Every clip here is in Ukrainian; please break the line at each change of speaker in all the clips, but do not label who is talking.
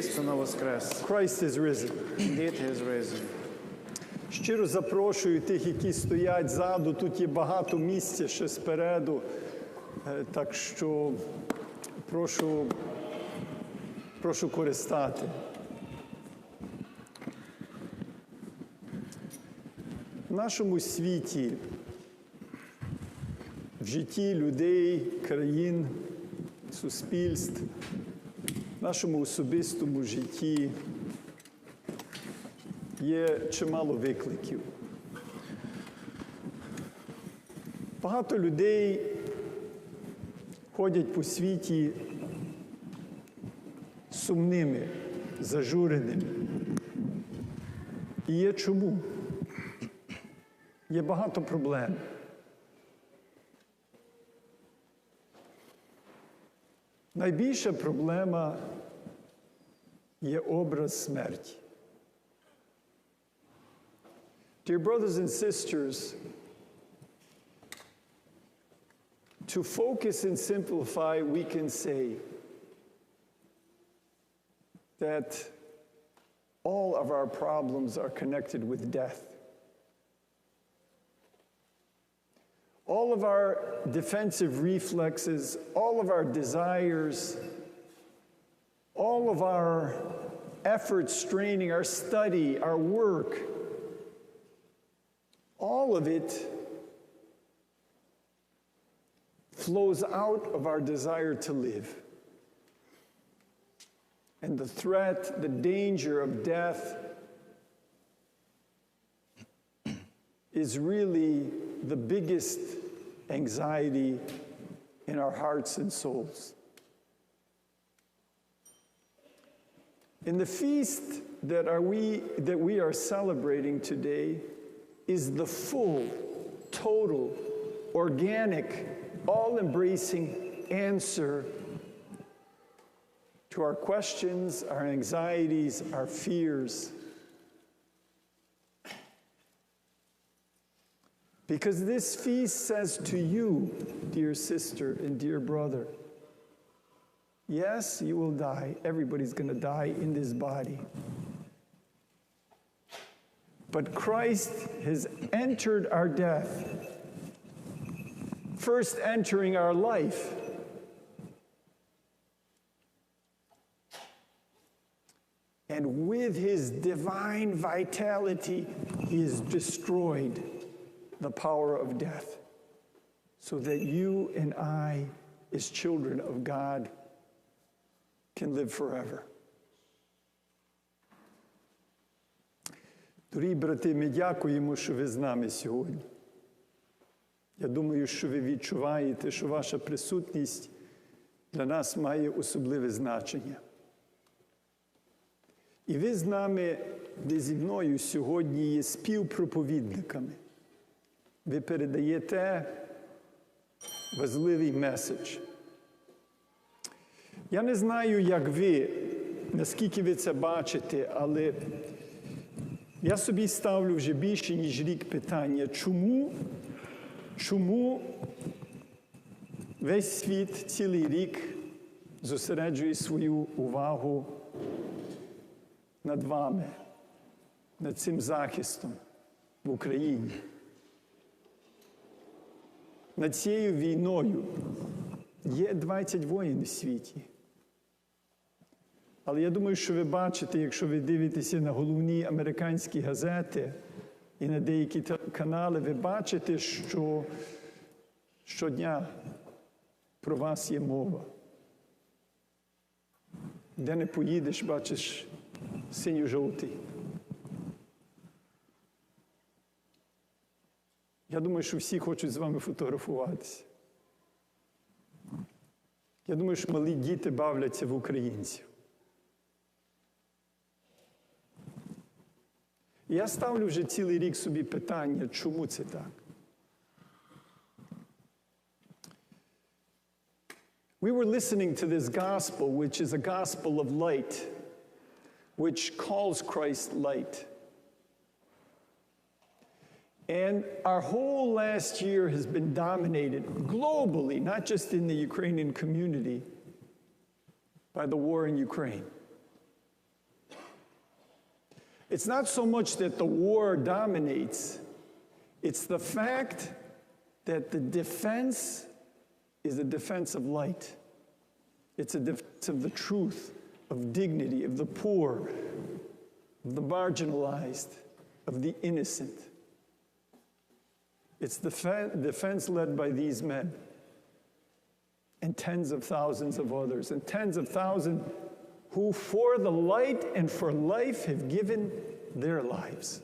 істинно воскрес.
Christ is risen.
Indeed, he is risen.
Щиро запрошую тих, які стоять ззаду. Тут є багато місця ще спереду. Е, Так що прошу, прошу користати. В нашому світі, в житті людей, країн, суспільств, в нашому особистому житті є чимало викликів. Багато людей ходять по світі сумними, зажуреними. І є чому? Є багато проблем. Найбільша проблема є образ смерті. Dear brothers and sisters, to focus and simplify, we can say that all of our problems are connected with death. All of our defensive reflexes, all of our desires, all of our efforts, straining, our study, our work, all of it flows out of our desire to live. And the threat, the danger of death is really the biggest anxiety in our hearts and souls. In the feast that, are we, that we are celebrating today is the full, total, organic, all embracing answer to our questions, our anxieties, our fears. Because this feast says to you, dear sister and dear brother, yes, you will die. Everybody's going to die in this body. But Christ has entered our death, first entering our life. And with his divine vitality, he is destroyed the power of death so that you and I, as children of God, can live forever. Дорогі брати, ми дякуємо, що ви з нами сьогодні. Я думаю, що ви відчуваєте, що ваша присутність для нас має особливе значення. І ви з нами, де зі мною сьогодні є співпроповідниками. Ви передаєте важливий меседж. Я не знаю, як ви, наскільки ви це бачите, але я собі ставлю вже більше, ніж рік питання, чому, чому весь світ цілий рік зосереджує свою увагу над вами, над цим захистом в Україні, над цією війною. Є 20 воїн у світі. Але я думаю, що ви бачите, якщо ви дивитеся на головні американські газети і на деякі канали, ви бачите, що щодня про вас є мова. Де не поїдеш, бачиш синьо-жовтий. Я думаю, що всі хочуть з вами фотографуватися. Я думаю, що малі діти бавляться в українців. Я ставлю вже цілий рік собі питання, чому це так? We were listening to this gospel, which is a gospel of light, which calls Christ light. And our whole last year has been dominated globally, not just in the Ukrainian community, by the war in Ukraine. It's not so much that the war dominates, it's the fact that the defense is a defense of light. It's a defense of the truth, of dignity, of the poor, of the marginalized, of the innocent. It's the defense led by these men and tens of thousands of others, and tens of thousands who, for the light and for life, have given their lives.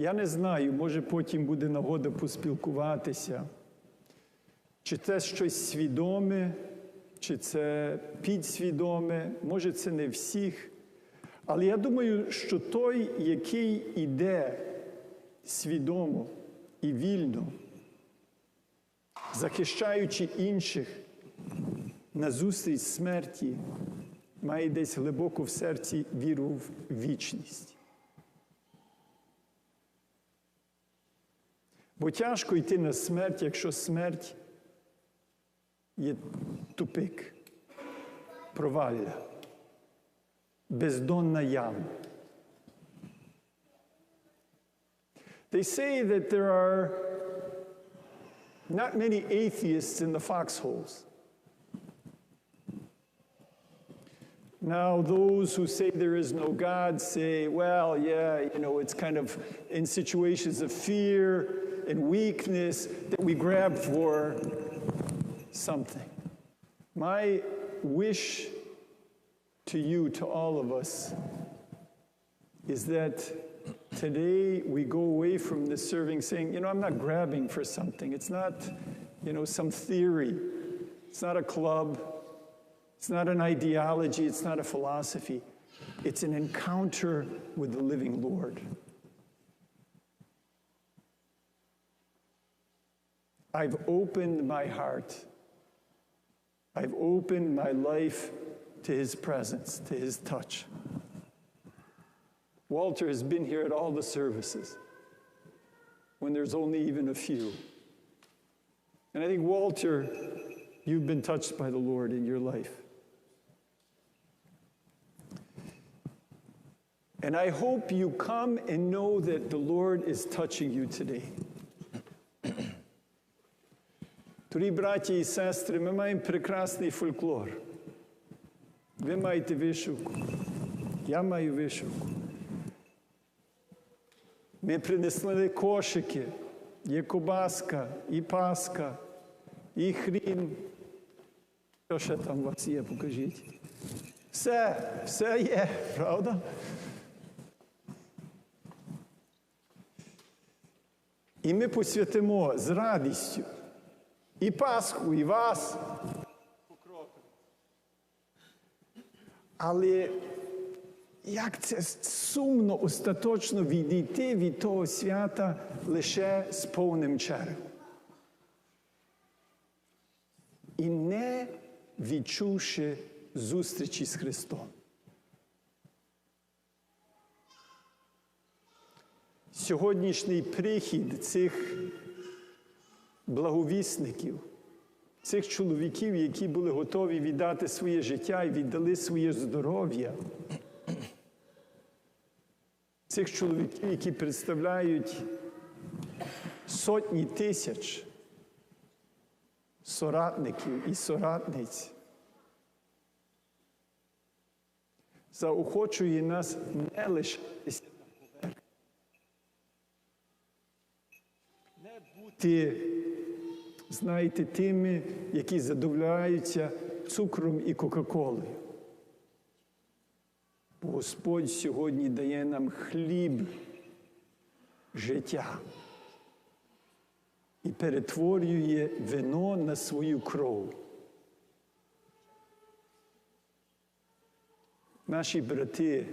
Я не знаю, може потім буде нагода поспілкуватися, чи це щось свідоме, чи це підсвідоме, може це не всіх. Але я думаю, що той, який іде свідомо і вільно, захищаючи інших назустріч смерті, має десь глибоко в серці віру в вічність. Бо тяжко йти на смерть, якщо смерть є тупик, провалля, бездонна яма. They say that there are not many atheists in the foxholes. Now, those who say there is no God say, well, yeah, you know, it's kind of in situations of fear and weakness that we grab for something. My wish to you, to all of us, is that today we go away from this serving saying, you know, I'm not grabbing for something. It's not, you know, some theory. It's not a club. It's not an ideology. It's not a philosophy. It's an encounter with the living Lord. I've opened my heart. I've opened my life to his presence, to his touch. Walter has been here at all the services when there's only even a few. And I think, Walter, you've been touched by the Lord in your life. And I hope you come and know that the Lord is touching you today. Дорогі браті і сестри, ми маємо прекрасний фольклор. Ви маєте вишивку, я маю вишивку. Ми принесли кошики, є кобаска, і паска, і хрін. Що ще там у вас є, покажіть. Все, все є, правда? І ми посвятимо з радістю і Пасху, і вас. Але як це сумно остаточно відійти від того свята лише з повним черевом. І не відчувши зустрічі з Христом. Сьогоднішній прихід цих благовісників, цих чоловіків, які були готові віддати своє життя і віддали своє здоров'я, цих чоловіків, які представляють сотні тисяч соратників і соратниць, заохочує нас не лишатися не бути знаєте, тими, які задовляються цукром і Кока-Колою. Бо Господь сьогодні дає нам хліб життя і перетворює вино на свою кров. Наші брати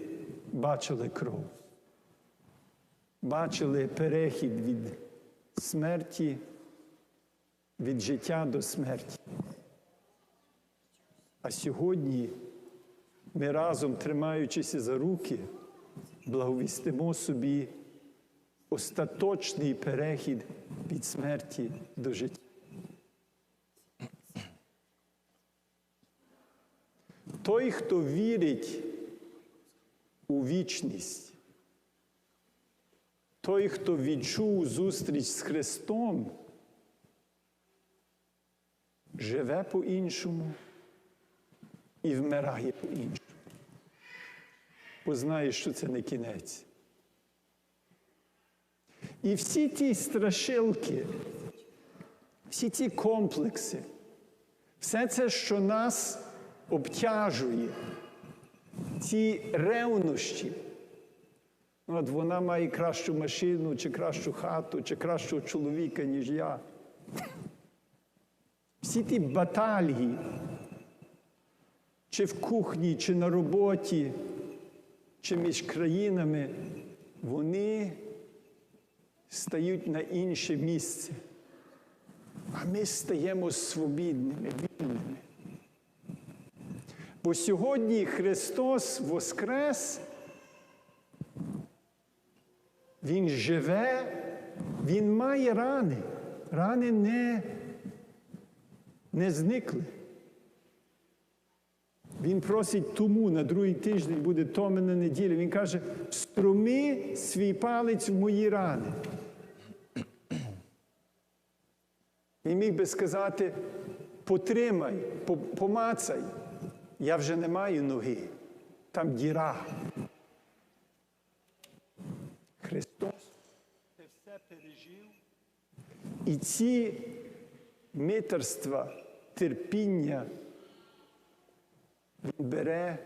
бачили кров, бачили перехід від смерті від життя до смерті. А сьогодні ми разом, тримаючися за руки, благовістимо собі остаточний перехід від смерті до життя. Той, хто вірить у вічність, той, хто відчув зустріч з Христом, живе по-іншому і вмирає по-іншому. Бо знає, що це не кінець. І всі ті страшилки, всі ті комплекси, все це, що нас обтяжує, ці ревнощі. Ну, От вона має кращу машину, чи кращу хату, чи кращого чоловіка, ніж я. Всі ті баталії, чи в кухні, чи на роботі, чи між країнами, вони стають на інше місце. А ми стаємо свобідними, вільними. Бо сьогодні Христос Воскрес, Він живе, Він має рани. Рани не, не зникли. Він просить тому на другий тиждень буде томена неділя. Він каже: струми свій палець в мої рани. Він міг би сказати: потримай, помацай. Я вже не маю ноги. Там діра. Христос це все пережив. І ці митерства, терпіння він бере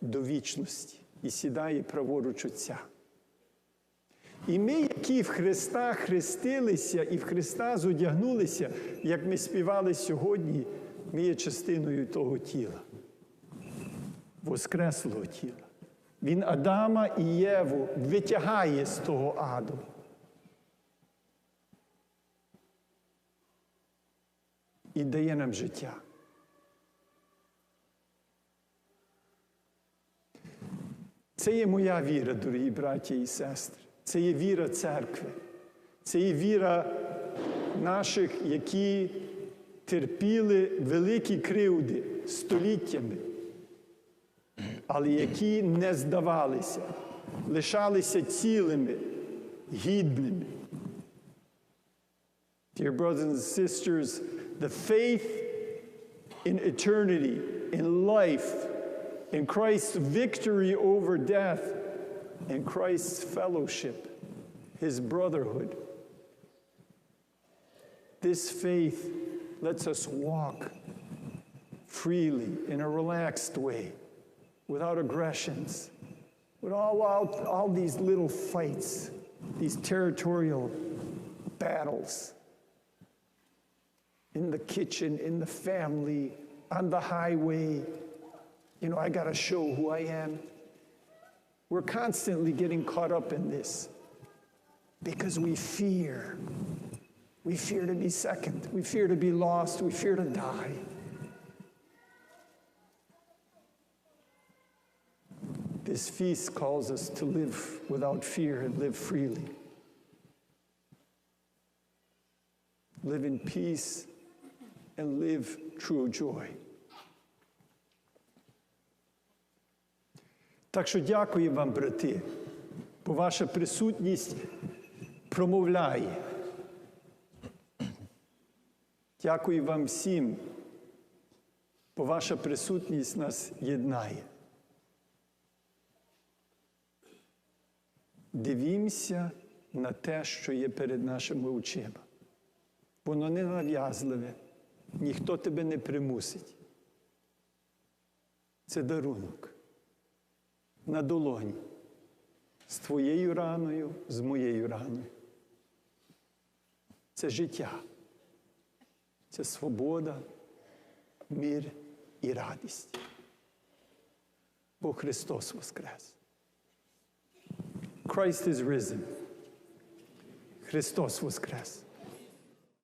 до вічності і сідає праворуч Отця. І ми, які в Христа хрестилися і в Христа зодягнулися, як ми співали сьогодні, ми є частиною того тіла, воскреслого тіла. Він Адама і Єву витягає з того аду. І дає нам життя. Це є моя віра, дорогі браті і сестри. Це є віра церкви. Це є віра наших, які терпіли великі кривди століттями, але які не здавалися, лишалися цілими, гідними. Dear brothers and sisters, the faith in eternity, in life, in Christ's victory over death, in Christ's fellowship, his brotherhood. This faith lets us walk freely in a relaxed way, without aggressions, without all, all these little fights, these territorial battles in the kitchen, in the family, on the highway. You know, I got to show who I am. We're constantly getting caught up in this because we fear. We fear to be second. We fear to be lost. We fear to die. This feast calls us to live without fear and live freely. Live in peace and live true joy. Так що дякую вам, брати, бо ваша присутність промовляє. Дякую вам всім, бо ваша присутність нас єднає. Дивімося на те, що є перед нашими очима. Воно не нав'язливе, ніхто тебе не примусить. Це дарунок на долоні з твоєю раною, з моєю раною. Це життя, це свобода, мир і радість. Бо Христос Воскрес. Christ is risen. Христос Воскрес.